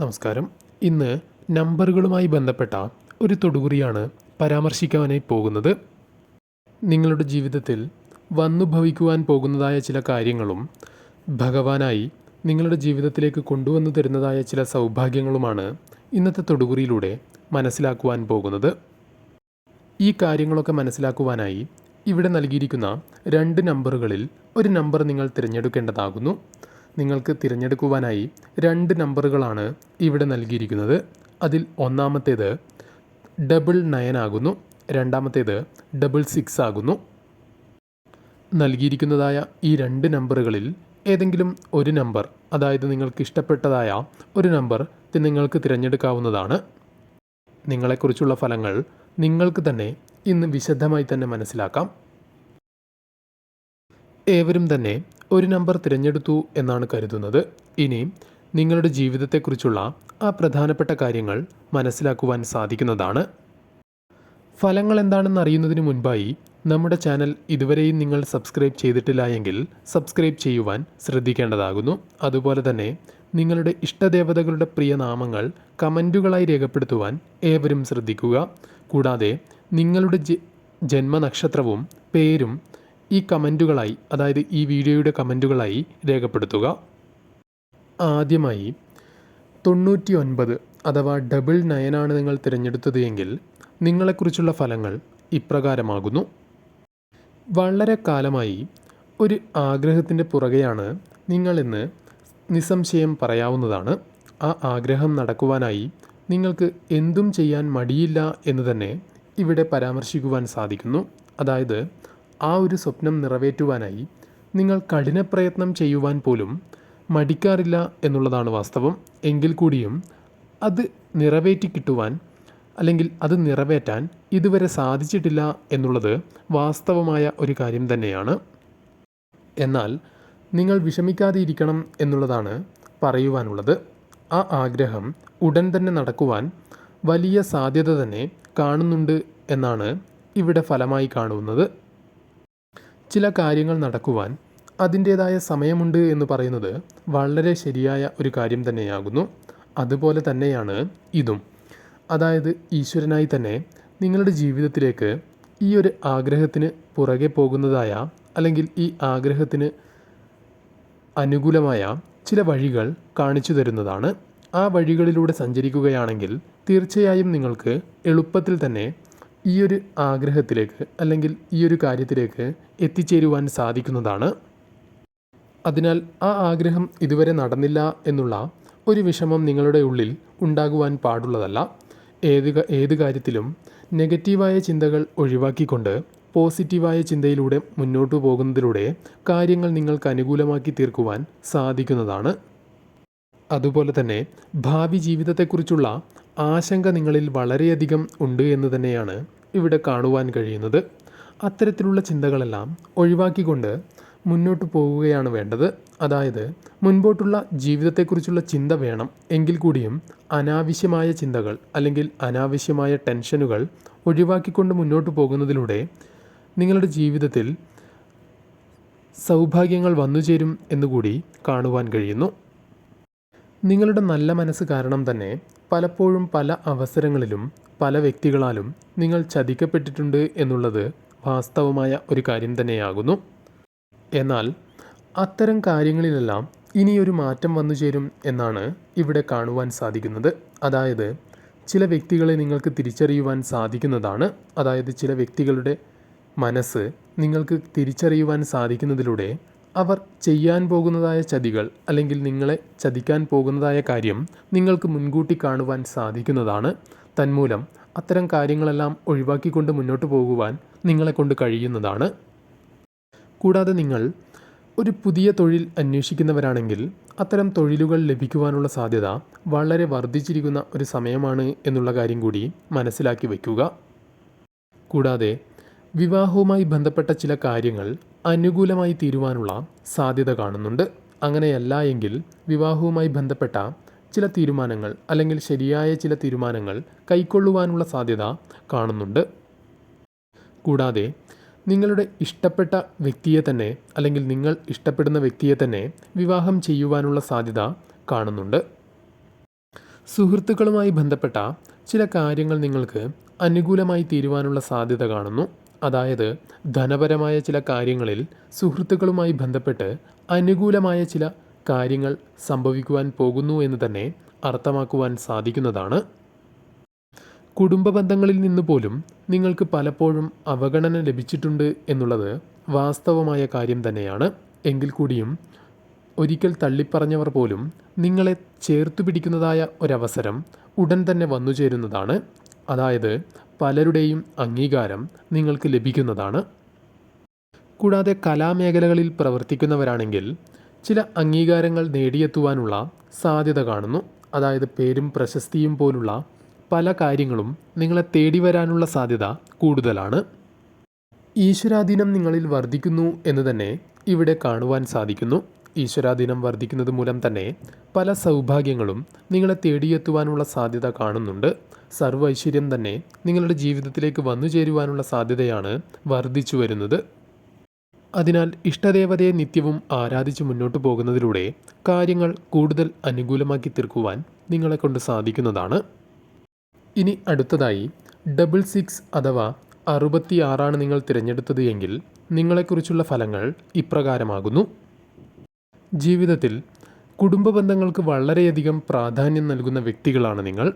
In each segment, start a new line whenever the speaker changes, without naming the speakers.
നമസ്കാരം. ഇന്ന് നമ്പറുകളുമായി ബന്ധപ്പെട്ട ഒരു തൊടുകുറിയാണ് പരാമർശിക്കാനായി പോകുന്നത്. നിങ്ങളുടെ ജീവിതത്തിൽ വന്നു ഭവിക്കുവാൻ പോകുന്നതായ ചില കാര്യങ്ങളും ഭഗവാനായി നിങ്ങളുടെ ജീവിതത്തിലേക്ക് കൊണ്ടുവന്നു തരുന്നതായ ചില സൗഭാഗ്യങ്ങളുമാണ് ഇന്നത്തെ തൊടുകുറിയിലൂടെ മനസ്സിലാക്കുവാൻ പോകുന്നത്. ഈ കാര്യങ്ങളൊക്കെ മനസ്സിലാക്കുവാനായി ഇവിടെ നൽകിയിരിക്കുന്ന രണ്ട് നമ്പറുകളിൽ ഒരു നമ്പർ നിങ്ങൾ തിരഞ്ഞെടുക്കേണ്ടതാകുന്നു. നിങ്ങൾക്ക് തിരഞ്ഞെടുക്കുവാനായി രണ്ട് നമ്പറുകളാണ് ഇവിടെ നൽകിയിരിക്കുന്നത്. അതിൽ ഒന്നാമത്തേത് ഡബിൾ നയൻ ആകുന്നു. രണ്ടാമത്തേത് ഡബിൾ സിക്സ് ആകുന്നു. നൽകിയിരിക്കുന്നതായ ഈ രണ്ട് നമ്പറുകളിൽ ഏതെങ്കിലും ഒരു നമ്പർ അതായത് നിങ്ങൾക്ക് ഇഷ്ടപ്പെട്ടതായ ഒരു നമ്പർ നിങ്ങൾക്ക് തിരഞ്ഞെടുക്കാവുന്നതാണ്. നിങ്ങളെക്കുറിച്ചുള്ള ഫലങ്ങൾ നിങ്ങൾക്ക് തന്നെ ഇന്ന് വിശദമായി തന്നെ മനസ്സിലാക്കാം. ഏവരും തന്നെ ഒരു നമ്പർ തിരഞ്ഞെടുത്തു എന്നാണ് കരുതുന്നത്. ഇനി നിങ്ങളുടെ ജീവിതത്തെക്കുറിച്ചുള്ള ആ പ്രധാനപ്പെട്ട കാര്യങ്ങൾ മനസ്സിലാക്കുവാൻ സാധിക്കുന്നതാണ്. ഫലങ്ങൾ എന്താണെന്ന് അറിയുന്നതിന് മുൻപായി നമ്മുടെ ചാനൽ ഇതുവരെയും നിങ്ങൾ സബ്സ്ക്രൈബ് ചെയ്തിട്ടില്ല എങ്കിൽ സബ്സ്ക്രൈബ് ചെയ്യുവാൻ ശ്രദ്ധിക്കേണ്ടതാകുന്നു. അതുപോലെ തന്നെ നിങ്ങളുടെ ഇഷ്ടദേവതകളുടെ പ്രിയ നാമങ്ങൾ കമന്റുകളായി രേഖപ്പെടുത്തുവാൻ ഏവരും ശ്രദ്ധിക്കുക. കൂടാതെ നിങ്ങളുടെ ജന്മനക്ഷത്രവും പേരും ഈ കമന്റുകളായി അതായത് ഈ വീഡിയോയുടെ കമന്റുകളായി രേഖപ്പെടുത്തുക. ആദ്യമായി തൊണ്ണൂറ്റി ഒൻപത് അഥവാ ഡബിൾ നയനാണ് നിങ്ങൾ തിരഞ്ഞെടുത്തത് എങ്കിൽ നിങ്ങളെക്കുറിച്ചുള്ള ഫലങ്ങൾ ഇപ്രകാരമാകുന്നു. വളരെ കാലമായി ഒരു ആഗ്രഹത്തിന്റെ പുറകെയാണ് നിങ്ങളിന്ന് നിസ്സംശയം പറയാവുന്നതാണ്. ആ ആഗ്രഹം നടക്കുവാനായി നിങ്ങൾക്ക് എന്തും ചെയ്യാൻ മടിയില്ല എന്ന് തന്നെ ഇവിടെ പരാമർശിക്കുവാൻ സാധിക്കുന്നു. അതായത് ആ ഒരു സ്വപ്നം നിറവേറ്റുവാനായി നിങ്ങൾ കഠിനപ്രയത്നം ചെയ്യുവാൻ പോലും മടിക്കാറില്ല എന്നുള്ളതാണ് വാസ്തവം. എങ്കിൽ കൂടിയും അത് നിറവേറ്റി കിട്ടുവാൻ അല്ലെങ്കിൽ അത് നിറവേറ്റാൻ ഇതുവരെ സാധിച്ചിട്ടില്ല എന്നുള്ളത് വാസ്തവമായ ഒരു കാര്യം തന്നെയാണ്. എന്നാൽ നിങ്ങൾ വിഷമിക്കാതെ ഇരിക്കണം എന്നുള്ളതാണ് പറയുവാനുള്ളത്. ആ ആഗ്രഹം ഉടൻ തന്നെ നടക്കുവാൻ വലിയ സാധ്യത തന്നെ കാണുന്നുണ്ട് എന്നാണ് ഇവിടെ ഫലമായി കാണുന്നത്. ചില കാര്യങ്ങൾ നടക്കുവാൻ അതിന്റേതായ സമയമുണ്ട് എന്ന് പറയുന്നത് വളരെ ശരിയായ ഒരു കാര്യം തന്നെയാകുന്നു. അതുപോലെ തന്നെയാണ് ഇതും. അതായത് ഈശ്വരനായി തന്നെ നിങ്ങളുടെ ജീവിതത്തിലേക്ക് ഈ ഒരു ആഗ്രഹത്തിന് പുറകെ പോകുന്നതായ അല്ലെങ്കിൽ ഈ ആഗ്രഹത്തിന് അനുകൂലമായ ചില വഴികൾ കാണിച്ചു തരുന്നതാണ്. ആ വഴികളിലൂടെ സഞ്ചരിക്കുകയാണെങ്കിൽ തീർച്ചയായും നിങ്ങൾക്ക് എളുപ്പത്തിൽ തന്നെ ഈ ഒരു ആഗ്രഹത്തിലേക്ക് അല്ലെങ്കിൽ ഈ ഒരു കാര്യത്തിലേക്ക് എത്തിച്ചേരുവാൻ സാധിക്കുന്നതാണ്. അതിനാൽ ആ ആഗ്രഹം ഇതുവരെ നടന്നില്ല എന്നുള്ള ഒരു വിഷമം നിങ്ങളുടെ ഉള്ളിൽ ഉണ്ടാകുവാൻ പാടുള്ളതല്ല. ഏത് ഏത് കാര്യത്തിലും നെഗറ്റീവായ ചിന്തകൾ ഒഴിവാക്കിക്കൊണ്ട് പോസിറ്റീവായ ചിന്തയിലൂടെ മുന്നോട്ടു പോകുന്നതിലൂടെ കാര്യങ്ങൾ നിങ്ങൾക്ക് അനുകൂലമാക്കി തീർക്കുവാൻ സാധിക്കുന്നതാണ്. അതുപോലെ തന്നെ ഭാവി ജീവിതത്തെക്കുറിച്ചുള്ള ആശങ്ക നിങ്ങളിൽ വളരെയധികം ഉണ്ട് എന്ന് തന്നെയാണ് ഇവിടെ കാണുവാൻ കഴിയുന്നത്. അത്തരത്തിലുള്ള ചിന്തകളെല്ലാം ഒഴിവാക്കിക്കൊണ്ട് മുന്നോട്ട് പോവുകയാണ് വേണ്ടത്. അതായത് മുൻപോട്ടുള്ള ജീവിതത്തെക്കുറിച്ചുള്ള ചിന്ത വേണം. എങ്കിൽ കൂടിയും അനാവശ്യമായ ചിന്തകൾ അല്ലെങ്കിൽ അനാവശ്യമായ ടെൻഷനുകൾ ഒഴിവാക്കിക്കൊണ്ട് മുന്നോട്ട് പോകുന്നതിലൂടെ നിങ്ങളുടെ ജീവിതത്തിൽ സൗഭാഗ്യങ്ങൾ വന്നുചേരും എന്നുകൂടി കാണുവാൻ കഴിയുന്നു. നിങ്ങളുടെ നല്ല മനസ്സ് കാരണം തന്നെ പലപ്പോഴും പല അവസരങ്ങളിലും പല വ്യക്തികളാലും നിങ്ങൾ ചതിക്കപ്പെട്ടിട്ടുണ്ട് എന്നുള്ളത് വാസ്തവമായ ഒരു കാര്യം തന്നെയാകുന്നു. എന്നാൽ അത്തരം കാര്യങ്ങളിലെല്ലാം ഇനിയൊരു മാറ്റം വന്നു ചേരും എന്നാണ് ഇവിടെ കാണുവാൻ സാധിക്കുന്നത്. അതായത് ചില വ്യക്തികളെ നിങ്ങൾക്ക് തിരിച്ചറിയുവാൻ സാധിക്കുന്നതാണ്. അതായത് ചില വ്യക്തികളുടെ മനസ്സ് നിങ്ങൾക്ക് തിരിച്ചറിയുവാൻ സാധിക്കുന്നതിലൂടെ അവർ ചെയ്യാൻ പോകുന്നതായ ചതികൾ അല്ലെങ്കിൽ നിങ്ങളെ ചതിക്കാൻ പോകുന്നതായ കാര്യം നിങ്ങൾക്ക് മുൻകൂട്ടി കാണുവാൻ സാധിക്കുന്നതാണ്. തന്മൂലം അത്തരം കാര്യങ്ങളെല്ലാം ഒഴിവാക്കിക്കൊണ്ട് മുന്നോട്ട് പോകുവാൻ നിങ്ങളെ നിങ്ങളെക്കൊണ്ട് കഴിയുന്നതാണ്. കൂടാതെ നിങ്ങൾ ഒരു പുതിയ തൊഴിൽ അന്വേഷിക്കുന്നവരാണെങ്കിൽ അത്തരം തൊഴിലുകൾ ലഭിക്കുവാനുള്ള സാധ്യത വളരെ വർദ്ധിച്ചിരിക്കുന്ന ഒരു സമയമാണ് എന്നുള്ള കാര്യം കൂടി മനസ്സിലാക്കി വയ്ക്കുക. കൂടാതെ വിവാഹവുമായി ബന്ധപ്പെട്ട ചില കാര്യങ്ങൾ അനുകൂലമായി തീരുവാനുള്ള സാധ്യത കാണുന്നുണ്ട്. അങ്ങനെയല്ല എങ്കിൽ വിവാഹവുമായി ബന്ധപ്പെട്ട ചില തീരുമാനങ്ങൾ അല്ലെങ്കിൽ ശരിയായ ചില തീരുമാനങ്ങൾ കൈക്കൊള്ളുവാനുള്ള സാധ്യത കാണുന്നുണ്ട്. കൂടാതെ നിങ്ങളുടെ ഇഷ്ടപ്പെട്ട വ്യക്തിയെ തന്നെ അല്ലെങ്കിൽ നിങ്ങൾ ഇഷ്ടപ്പെടുന്ന വ്യക്തിയെ തന്നെ വിവാഹം ചെയ്യുവാനുള്ള സാധ്യത കാണുന്നുണ്ട്. സുഹൃത്തുക്കളുമായി ബന്ധപ്പെട്ട ചില കാര്യങ്ങൾ നിങ്ങൾക്ക് അനുകൂലമായി തീരുവാനുള്ള സാധ്യത കാണുന്നു. അതായത് ധനപരമായ ചില കാര്യങ്ങളിൽ സുഹൃത്തുക്കളുമായി ബന്ധപ്പെട്ട് അനുകൂലമായ ചില കാര്യങ്ങൾ സംഭവിക്കുവാൻ പോകുന്നു എന്ന് തന്നെ അർത്ഥമാക്കുവാൻ സാധിക്കുന്നതാണ്. കുടുംബ ബന്ധങ്ങളിൽ നിന്ന് പോലും നിങ്ങൾക്ക് പലപ്പോഴും അവഗണന ലഭിച്ചിട്ടുണ്ട് എന്നുള്ളത് വാസ്തവമായ കാര്യം തന്നെയാണ്. എങ്കിൽ കൂടിയും ഒരിക്കൽ തള്ളിപ്പറഞ്ഞവർ പോലും നിങ്ങളെ ചേർത്തു പിടിക്കുന്നതായ ഒരവസരം ഉടൻ തന്നെ വന്നു ചേരുന്നതാണ് അതായത് പലരുടെയും അംഗീകാരം നിങ്ങൾക്ക് ലഭിക്കുന്നതാണ്. കൂടാതെ കലാമേഖലകളിൽ പ്രവർത്തിക്കുന്നവരാണെങ്കിൽ ചില അംഗീകാരങ്ങൾ നേടിയെത്തുവാനുള്ള സാധ്യത കാണുന്നു. അതായത് പേരും പ്രശസ്തിയും പോലുള്ള പല കാര്യങ്ങളും നിങ്ങളെ തേടി വരാനുള്ള സാധ്യത കൂടുതലാണ്. ഈശ്വരാധീനം നിങ്ങളിൽ വർദ്ധിക്കുന്നു എന്ന് തന്നെ ഇവിടെ കാണുവാൻ സാധിക്കുന്നു. ഈശ്വരാധീനം വർദ്ധിക്കുന്നത് മൂലം തന്നെ പല സൗഭാഗ്യങ്ങളും നിങ്ങളെ തേടിയെത്തുവാനുള്ള സാധ്യത കാണുന്നുണ്ട്. സർവ ഐശ്വര്യം തന്നെ നിങ്ങളുടെ ജീവിതത്തിലേക്ക് വന്നു ചേരുവാനുള്ള സാധ്യതയാണ് വർദ്ധിച്ചു വരുന്നത്. അതിനാൽ ഇഷ്ടദേവതയെ നിത്യവും ആരാധിച്ച് മുന്നോട്ട് പോകുന്നതിലൂടെ കാര്യങ്ങൾ കൂടുതൽ അനുകൂലമാക്കി തീർക്കുവാൻ നിങ്ങളെ കൊണ്ട് സാധിക്കുന്നതാണ്. ഇനി അടുത്തതായി ഡബിൾ സിക്സ് അഥവാ അറുപത്തി ആറാണ് നിങ്ങൾ തിരഞ്ഞെടുത്തത് എങ്കിൽ നിങ്ങളെക്കുറിച്ചുള്ള ഫലങ്ങൾ ഇപ്രകാരമാകുന്നു. ജീവിതത്തിൽ കുടുംബ ബന്ധങ്ങൾക്ക് വളരെയധികം പ്രാധാന്യം നൽകുന്ന വ്യക്തികളാണ് നിങ്ങൾ.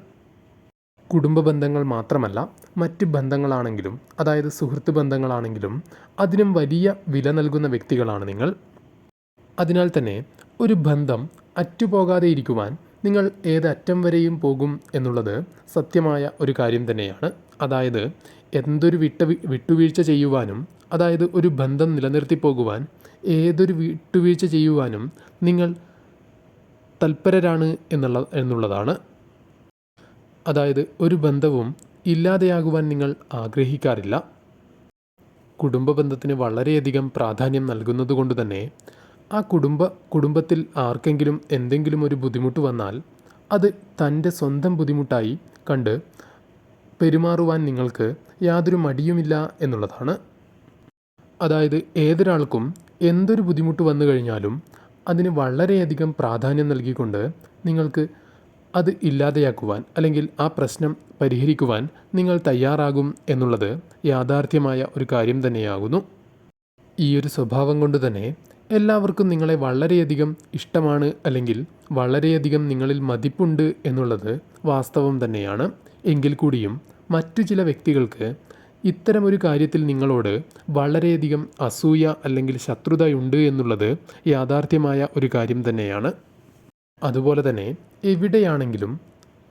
കുടുംബ ബന്ധങ്ങൾ മാത്രമല്ല മറ്റ് ബന്ധങ്ങളാണെങ്കിലും അതായത് സുഹൃത്ത് ബന്ധങ്ങളാണെങ്കിലും അതിനും വലിയ വില നൽകുന്ന വ്യക്തികളാണ് നിങ്ങൾ. അതിനാൽ തന്നെ ഒരു ബന്ധം അറ്റുപോകാതെ ഇരിക്കുവാൻ നിങ്ങൾ ഏതറ്റം വരെയും പോകും എന്നുള്ളത് സത്യമായ ഒരു കാര്യം തന്നെയാണ്. അതായത് എന്തൊരു വിട്ട വിട്ടുവീഴ്ച ചെയ്യുവാനും അതായത് ഒരു ബന്ധം നിലനിർത്തി പോകുവാൻ ഏതൊരു വിട്ടുവീഴ്ച ചെയ്യുവാനും നിങ്ങൾ തൽപരരാണ് എന്നുള്ള എന്നുള്ളതാണ് അതായത് ഒരു ബന്ധവും ഇല്ലാതെയാകുവാൻ നിങ്ങൾ ആഗ്രഹിക്കാറില്ല. കുടുംബ ബന്ധത്തിന് വളരെയധികം പ്രാധാന്യം നൽകുന്നതുകൊണ്ട് തന്നെ ആ കുടുംബ കുടുംബത്തിൽ ആർക്കെങ്കിലും എന്തെങ്കിലും ഒരു ബുദ്ധിമുട്ട് വന്നാൽ അത് തന്റെ സ്വന്തം ബുദ്ധിമുട്ടായി കണ്ട് പെരുമാറുവാൻ നിങ്ങൾക്ക് യാതൊരു മടിയുമില്ല എന്നുള്ളതാണ്. അതായത് ഏതൊരാൾക്കും എന്തൊരു ബുദ്ധിമുട്ട് വന്നു കഴിഞ്ഞാലും അതിന് വളരെയധികം പ്രാധാന്യം നൽകിക്കൊണ്ട് നിങ്ങൾക്ക് അത് ഇല്ലാതെയാക്കുവാൻ അല്ലെങ്കിൽ ആ പ്രശ്നം പരിഹരിക്കുവാൻ നിങ്ങൾ തയ്യാറാകും എന്നുള്ളത് യാഥാർത്ഥ്യമായ ഒരു കാര്യം തന്നെയാകുന്നു. ഈ ഒരു സ്വഭാവം കൊണ്ട് തന്നെ എല്ലാവർക്കും നിങ്ങളെ വളരെയധികം ഇഷ്ടമാണ് അല്ലെങ്കിൽ വളരെയധികം നിങ്ങളിൽ മതിപ്പുണ്ട് എന്നുള്ളത് വാസ്തവം തന്നെയാണ്. എങ്കിൽ കൂടിയും മറ്റു ചില വ്യക്തികൾക്ക് ഇത്തരമൊരു കാര്യത്തിൽ നിങ്ങളോട് വളരെയധികം അസൂയ അല്ലെങ്കിൽ ശത്രുതയുണ്ട് എന്നുള്ളത് യാഥാർത്ഥ്യമായ ഒരു കാര്യം തന്നെയാണ്. അതുപോലെ തന്നെ എവിടെയാണെങ്കിലും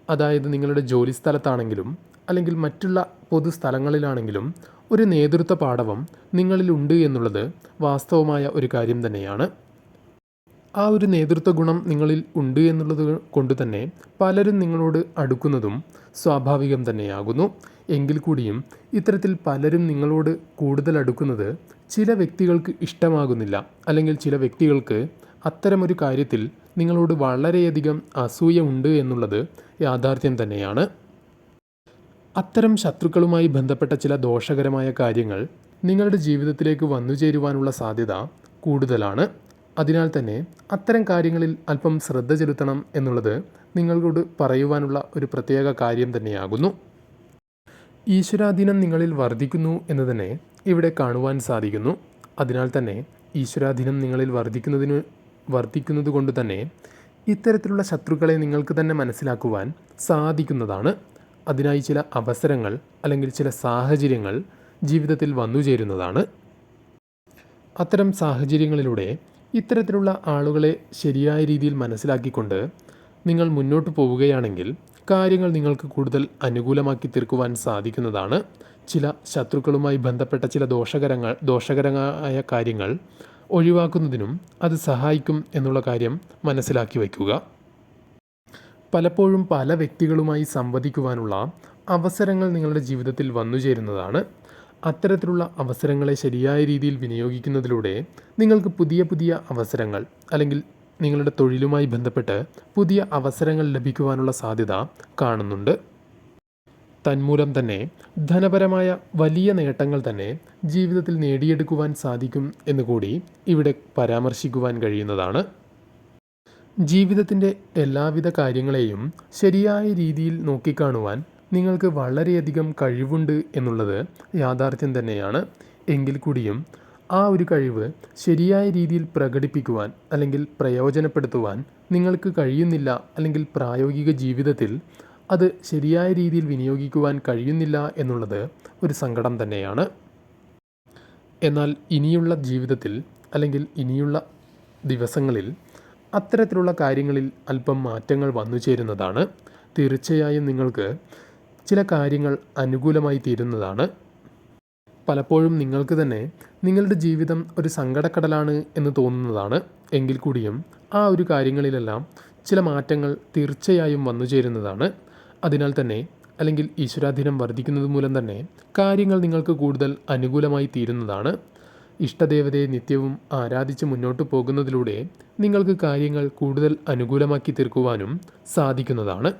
അതായത് നിങ്ങളുടെ ജോലി സ്ഥലത്താണെങ്കിലും അല്ലെങ്കിൽ മറ്റുള്ള പൊതു സ്ഥലങ്ങളിലാണെങ്കിലും ഒരു നേതൃത്വ പാഠവം നിങ്ങളിലുണ്ട് എന്നുള്ളത് വാസ്തവമായ ഒരു കാര്യം തന്നെയാണ്. ആ ഒരു നേതൃത്വ ഗുണം നിങ്ങളിൽ ഉണ്ട് എന്നുള്ളത് കൊണ്ട് തന്നെ പലരും നിങ്ങളോട് അടുക്കുന്നതും സ്വാഭാവികം തന്നെയാകുന്നു. എങ്കിൽ കൂടിയും ഇത്തരത്തിൽ പലരും നിങ്ങളോട് കൂടുതൽ അടുക്കുന്നത് ചില വ്യക്തികൾക്ക് ഇഷ്ടമാകുന്നില്ല. അല്ലെങ്കിൽ ചില വ്യക്തികൾക്ക് അത്തരമൊരു കാര്യത്തിൽ നിങ്ങളോട് വളരെയധികം അസൂയ ഉണ്ട് എന്നുള്ളത് യാഥാർത്ഥ്യം തന്നെയാണ്. അത്തരം ശത്രുക്കളുമായി ബന്ധപ്പെട്ട ചില ദോഷകരമായ കാര്യങ്ങൾ നിങ്ങളുടെ ജീവിതത്തിലേക്ക് വന്നു ചേരുവാനുള്ള സാധ്യത കൂടുതലാണ്. അതിനാൽ തന്നെ അത്തരം കാര്യങ്ങളിൽ അല്പം ശ്രദ്ധ ചെലുത്തണം എന്നുള്ളത് നിങ്ങളോട് പറയുവാനുള്ള ഒരു പ്രത്യേക കാര്യം തന്നെയാകുന്നു. ഈശ്വരാധീനം നിങ്ങളിൽ വർദ്ധിക്കുന്നു എന്ന് തന്നെ ഇവിടെ കാണുവാൻ സാധിക്കുന്നു. അതിനാൽ തന്നെ ഈശ്വരാധീനം നിങ്ങളിൽ വർദ്ധിക്കുന്നതിന് വർദ്ധിക്കുന്നത് കൊണ്ട് തന്നെ ഇത്തരത്തിലുള്ള ശത്രുക്കളെ നിങ്ങൾക്ക് തന്നെ മനസ്സിലാക്കുവാൻ സാധിക്കുന്നതാണ്. അതിനായി ചില അവസരങ്ങൾ അല്ലെങ്കിൽ ചില സാഹചര്യങ്ങൾ ജീവിതത്തിൽ വന്നു ചേരുന്നതാണ്. അത്തരം സാഹചര്യങ്ങളിലൂടെ ഇത്തരത്തിലുള്ള ആളുകളെ ശരിയായ രീതിയിൽ മനസ്സിലാക്കിക്കൊണ്ട് നിങ്ങൾ മുന്നോട്ട് പോവുകയാണെങ്കിൽ കാര്യങ്ങൾ നിങ്ങൾക്ക് കൂടുതൽ അനുകൂലമാക്കി തീർക്കുവാൻ സാധിക്കുന്നതാണ്. ചില ശത്രുക്കളുമായി ബന്ധപ്പെട്ട ചില ദോഷകരങ്ങൾ ദോഷകരമായ കാര്യങ്ങൾ ഒഴിവാക്കുന്നതിനും അത് സഹായിക്കും എന്നുള്ള കാര്യം മനസ്സിലാക്കി വയ്ക്കുക. പലപ്പോഴും പല വ്യക്തികളുമായി സംവദിക്കുവാനുള്ള അവസരങ്ങൾ നിങ്ങളുടെ ജീവിതത്തിൽ വന്നു ചേരുന്നതാണ്. അത്തരത്തിലുള്ള അവസരങ്ങളെ ശരിയായ രീതിയിൽ വിനിയോഗിക്കുന്നതിലൂടെ നിങ്ങൾക്ക് പുതിയ പുതിയ അവസരങ്ങൾ അല്ലെങ്കിൽ നിങ്ങളുടെ തൊഴിലുമായി ബന്ധപ്പെട്ട് പുതിയ അവസരങ്ങൾ ലഭിക്കുവാനുള്ള സാധ്യത കാണുന്നുണ്ട്. തന്മൂലം തന്നെ ധനപരമായ വലിയ നേട്ടങ്ങൾ തന്നെ ജീവിതത്തിൽ നേടിയെടുക്കുവാൻ സാധിക്കും എന്നുകൂടി ഇവിടെ പരാമർശിക്കുവാൻ കഴിയുന്നതാണ്. ജീവിതത്തിന്റെ എല്ലാവിധ കാര്യങ്ങളെയും ശരിയായ രീതിയിൽ നോക്കിക്കാണുവാൻ നിങ്ങൾക്ക് വളരെയധികം കഴിവുണ്ട് എന്നുള്ളത് യാഥാർത്ഥ്യം തന്നെയാണ്. എങ്കിൽ കൂടിയും ആ ഒരു കഴിവ് ശരിയായ രീതിയിൽ പ്രകടിപ്പിക്കുവാൻ അല്ലെങ്കിൽ പ്രയോജനപ്പെടുത്തുവാൻ നിങ്ങൾക്ക് കഴിയുന്നില്ല അല്ലെങ്കിൽ പ്രായോഗിക ജീവിതത്തിൽ അത് ശരിയായ രീതിയിൽ വിനിയോഗിക്കുവാൻ കഴിയുന്നില്ല എന്നുള്ളത് ഒരു സങ്കടം തന്നെയാണ്. എന്നാൽ ഇനിയുള്ള ജീവിതത്തിൽ അല്ലെങ്കിൽ ഇനിയുള്ള ദിവസങ്ങളിൽ അത്തരത്തിലുള്ള കാര്യങ്ങളിൽ അല്പം മാറ്റങ്ങൾ വന്നു ചേരുന്നതാണ്. തീർച്ചയായും നിങ്ങൾക്ക് ചില കാര്യങ്ങൾ അനുകൂലമായി തീരുന്നതാണ്. പലപ്പോഴും നിങ്ങൾക്ക് തന്നെ നിങ്ങളുടെ ജീവിതം ഒരു സങ്കടക്കടലാണ് എന്ന് തോന്നുന്നതാണ്. എങ്കിൽ കൂടിയും ആ ഒരു കാര്യങ്ങളിലെല്ലാം ചില മാറ്റങ്ങൾ തീർച്ചയായും വന്നു ചേരുന്നതാണ്. അതിനാൽ തന്നെ അല്ലെങ്കിൽ ഈശ്വരാധീനം വർദ്ധിക്കുന്നത് മൂലം തന്നെ കാര്യങ്ങൾ നിങ്ങൾക്ക് കൂടുതൽ അനുകൂലമായി തീരുന്നതാണ്. ഇഷ്ടദേവതയെ നിത്യവും ആരാധിച്ച് മുന്നോട്ട് പോകുന്നതിലൂടെ നിങ്ങൾക്ക് കാര്യങ്ങൾ കൂടുതൽ അനുകൂലമാക്കി തീർക്കുവാനും സാധിക്കുന്നതാണ്.